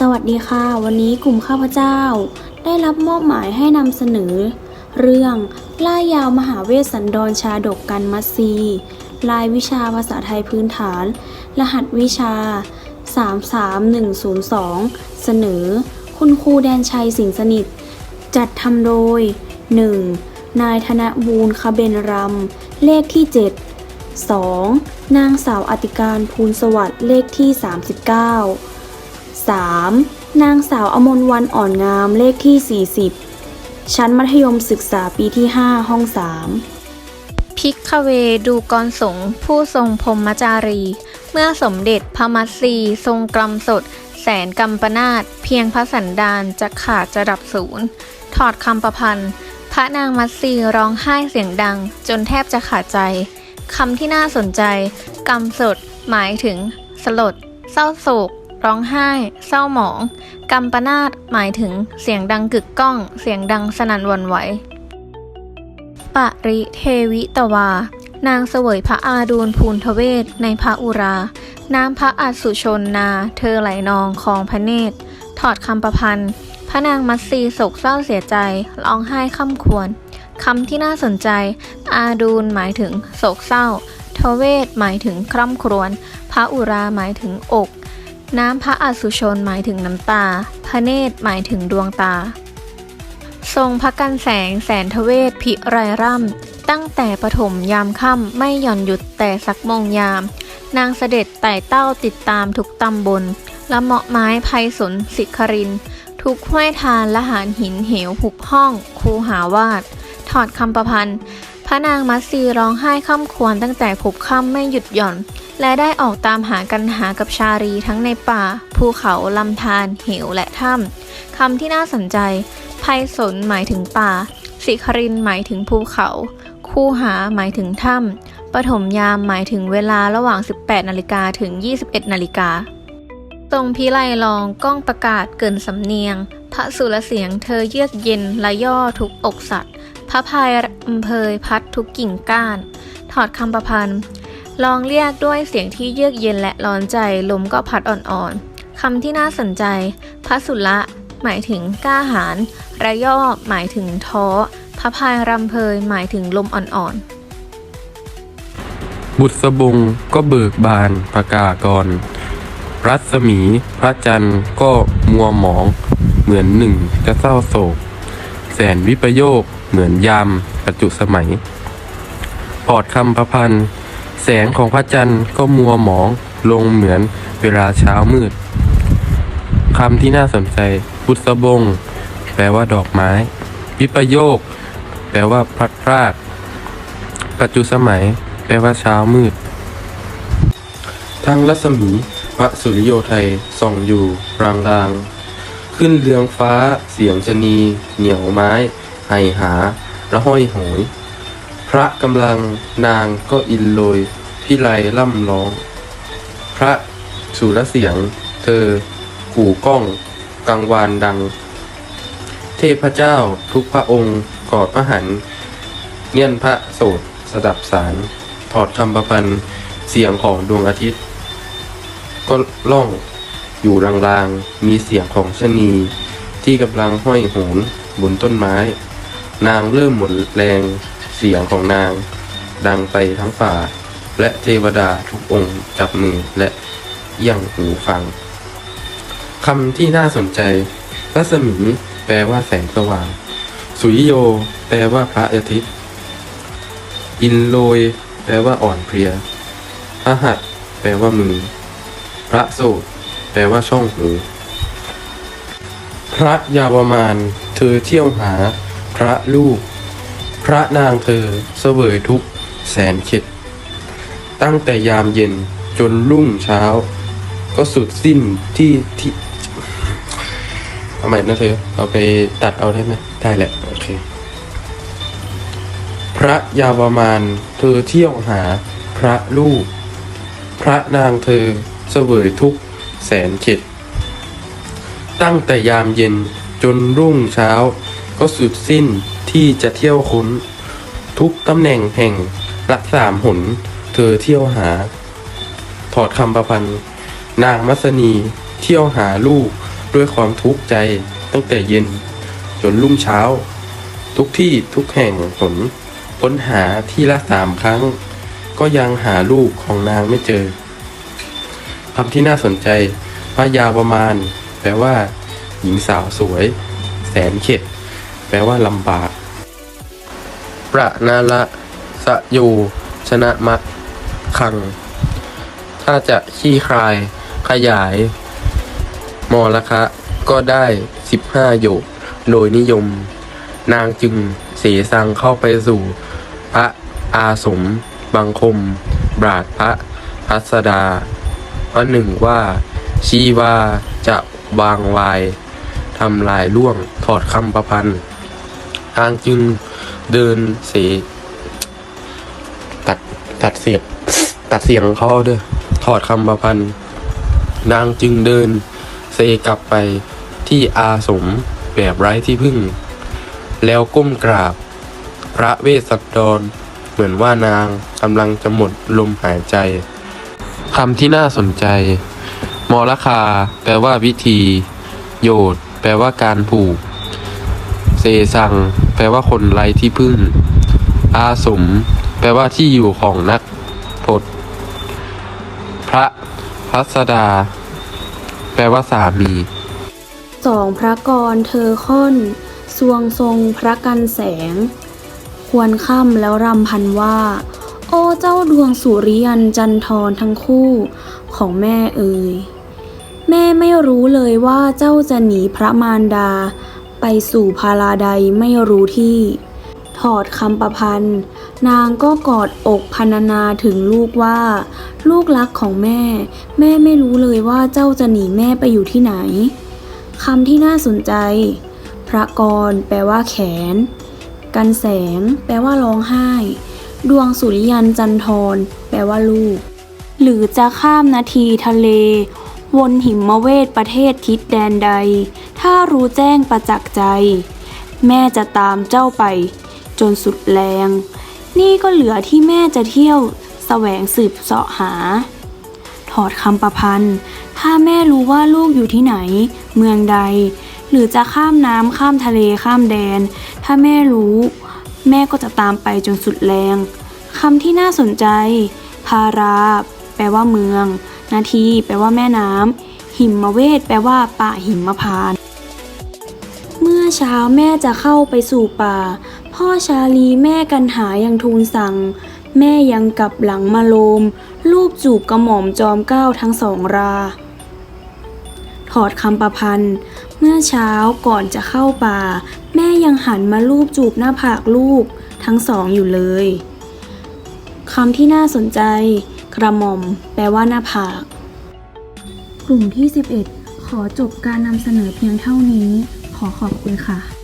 สวัสดีค่ะ วันนี้กลุ่มข้าพเจ้า ได้รับมอบหมายให้นำเสนอ เรื่องล่ายาวมหาเวสสันดรชาดกกันมัซี รายวิชาภาษาไทยพื้นฐาน รหัสวิชา 33102 เสนอ คุณครูแดนชัยสิงห์สนิท จัดทำโดย 1. นายธนบูรณ์คเบนรำเลขที่ 7 2. นางสาวอติการภูลสวัสดิ์เลขที่ 39 3. นางสาวอมนวันอ่อนงามเลขที่ 40 ชั้นมัธยมศึกษาปีที่ 5 ห้อง 3 พิกขเวดูกรสงผู้ทรงพรมจารี เมื่อสมเด็จพระมัตสีทรงกรำสด แสนกำปนาตเพียงพระสันดานจะขาดจะดับศูนย์ถอดคำประพันธ์ พระนางมัตสีร้องไห้เสียงดัง จนแทบจะขาดใจคำที่น่าสนใจกำสด หมายถึง สลด เศร้าโศก ร้องไห้ เศร้าหมองกำปนาตหมายถึงเสียงดังกึกก้อง เสียงดังสนั่นวันไหว ปริเทวิตวา นางเสวยพระอาดูลภูนทเวศในพระอุรา น้ำพระอัสุชนนา เธอไหลนองคองพระเนตร ถอดคำประพันธ์ พระนางมัตสีโศกเศร้าเสียใจ ร้องไห้ค่ำควรคำที่น่าสนใจ อาดูลหมายถึงโศกเศร้า ทเวศหมายถึงคร่ำครวญ พระอุราหมายถึงอก น้ำพระอสุชนหมายถึงน้ำตา พระเนตรหมายถึงดวงตา ทรงพระกันแสงแสนทเวศพิไรร่ำ ตั้งแต่ปฐมยามค่ำไม่หย่อนหยุดแต่สักโมงยาม นางเสด็จไต่เต้าติดตามทุกตำบลละเหมาะไม้ไพศลสิคริน ทุกห้วยทานละหารหินเหวหุบห้อง คูหาวาด ถอดคำประพันธ์ พระนางมัตสีร้องไห้ค่ำควรตั้งแต่พบค่ำไม่หยุดหย่อน และได้ออกตามหากันหากับชารีทั้งในป่า ภูเขาลำธารเหวและถ้ำคำที่น่าสนใจไพศลหมายถึงป่า สิครินหมายถึงภูเขา คู่หาหมายถึงถ้ำปฐมยามหมายถึงเวลาระหว่าง 18 นาฬิกาถึง 21 นาฬิกาทรงพิไลลองก้องประกาศเกินสำเนียง พระสุรเสียงเธอเยือกเย็นและย่อทุกอกสัตว์ พระพายอำเพยพัดทุกกิ่งก้าน ถอดคำประพันธ์ ลองเรียกด้วยเสียงที่เยือกเย็นและร้อนใจ ลมก็พัดอ่อนๆ คำที่น่าสนใจ พระสุระหมายถึงกล้าหาญระย่อหมายถึงท้อพระพายรำเพยหมายถึงลมอ่อนๆ บุษบงก็เบิกบานประกากร รัศมีพระจันทร์ก็มัวหมอง เหมือนหนึ่งจะเศร้าโศก แสนวิปโยคเหมือนยามปัจจุสมัย พอดคำประพันธ์ แสงของพระจันทร์ก็มัวหมองลงเหมือนเวลาเช้ามืดคำที่น่าสนใจบุษบง แปลว่าดอกไม้ วิปโยค แปลว่าพลัดพราก ปัจจุสมัย แปลว่าเช้ามืด ทั้งรัศมี พระสุริโยไทยส่องอยู่รางราง ขึ้นเรืองฟ้าเสียงชนี เหนียวไม้ ไหหา ระห้อยโหย พระกำลังนางก็อินโรยพิไลล่ำร้อง พระสุรเสียง เธอ กู่ก้อง กังวานดัง เทพเจ้าทุกพระองค์กอดพระหันเงี่ยนพระโสดสดับสาร ถอดคำประพันธ์เสียงของดวงอาทิตย์ ก็ล่องอยู่รางๆ มีเสียงของชนี ที่กำลังห้อยโหนบนต้นไม้ นางเริ่มหมดแรง เสียงของนาง ดังไปทั้งป่า และเทวดาทุกองค์จับมือและเอี่ยงหูฟังคำที่น่าสนใจ รัศมีแปลว่าแสงสว่าง สุริโย แปลว่าพระอาทิตย์ อินโรย แปลว่าอ่อนเพลียพระหัตแปลว่ามือ พระโสดแปลว่าช่องหู พระยาวมาน เธอเที่ยวหา พระลูก พระนางเธอเสวยทุกแสนเข็ด ตั้งแต่ยามเย็นจนรุ่งเช้า ก็สุดสิ้นที่ที่เอาใหม่นะเธอ เอาไปตัดเอาได้ไหมได้แหละ โอเค พระยาวมานเธอเที่ยวหาพระลูก พระนางเธอเสวยทุกแสนเข็ด ตั้งแต่ยามเย็นจนรุ่งเช้า ก็สุดสิ้น ที่จะเที่ยวค้น ทุกตำแหน่งแห่งละสามหน เธอเที่ยวหา ถอดคำประพันธ์ นางมัสนีเที่ยวหาลูกด้วยความทุกข์ใจตั้งแต่เย็น จนรุ่งเช้า ทุกที่ทุกแห่งหนค้นหาที่ละสามครั้ง ก็ยังหาลูกของนางไม่เจอคำที่น่าสนใจพระยาวประมาณ แปลว่า หญิงสาวสวย แสนเข็ด แปลว่าลำบาก ระนาละสะโยชนะมะคัง ถ้าจะขี้คลายขยาย มอละคะ ก็ได้15โยกโดยนิยม นางจึงเสสังเข้าไปสู่ พระอาสมบังคม บราดพระพัสดาว่าหนึ่งว่าชีวาจะวางวายทำลายล่วงถอดคำประพันธ์นางจึง เดินเสตัดตัดเสียงตัดเสียงเขาเด้อถอดคำประพันธ์ นางจึงเดินเซกลับไปที่อาสมแบบไร้ที่พึ่ง แล้วก้มกราบ พระเวสสันดร เหมือนว่านางกำลังจะหมดลมหายใจคำที่น่าสนใจ มรคา แปลว่าวิธี โยดแปลว่าการผูก ซซัง แปลว่าคนไร้ที่พึ่ง อาสม แปลว่าที่อยู่ของนักพจน์พระพัสดา แปลว่าสามีสองพระกรเธอค่อนสวงทรงพระกันแสง ควรค่ำแล้วรำพันว่า โอ้เจ้าดวงสุริยันจันทรทั้งคู่ของแม่เอ่ยแม่ไม่รู้เลยว่าเจ้าจะหนีพระมารดา ไปสู่พาราใดไม่รู้ที่ ถอดคำประพันธ์ นางก็กอดอกพรรณนาถึงลูกว่า ลูกรักของแม่ แม่ไม่รู้เลยว่าเจ้าจะหนีแม่ไปอยู่ที่ไหนคำที่น่าสนใจ พระกร แปลว่าแขน กันแสง แปลว่าร้องไห้ ดวงสุริยันจันทร แปลว่าลูก หรือจะข้ามนาทีทะเล วนหิมเวทประเทศทิศแดนใด ถ้ารู้แจ้งประจักษ์ใจ แม่จะตามเจ้าไป จนสุดแรง นี่ก็เหลือที่แม่จะเที่ยวแสวงสืบเสาะหา ถอดคำประพันธ์ ถ้าแม่รู้ว่าลูกอยู่ที่ไหน เมืองใด หรือจะข้ามน้ำข้ามทะเลข้ามแดน ถ้าแม่รู้ แม่ก็จะตามไปจนสุดแรงคำที่น่าสนใจ พารา แปลว่าเมือง นาที แปลว่าแม่น้ำหิมเวทแปลว่าป่าหิมพาน เมื่อเช้าแม่จะเข้าไปสู่ป่า พ่อชาลีแม่กันหายังทูลสั่ง แม่ยังกลับหลังมาโลม รูปจูบกระหม่อมจอมเก้าทั้งสองรา ถอดคำประพันธ์ เมื่อเช้าก่อนจะเข้าป่า แม่ยังหันมาลูบจูบหน้าผากลูกทั้งสองอยู่เลยคำที่น่าสนใจ กระหม่อม แปลว่าหน้าผาก กลุ่มที่ 11 ขอจบการนำเสนอเพียงเท่านี้ ขอขอบคุณค่ะ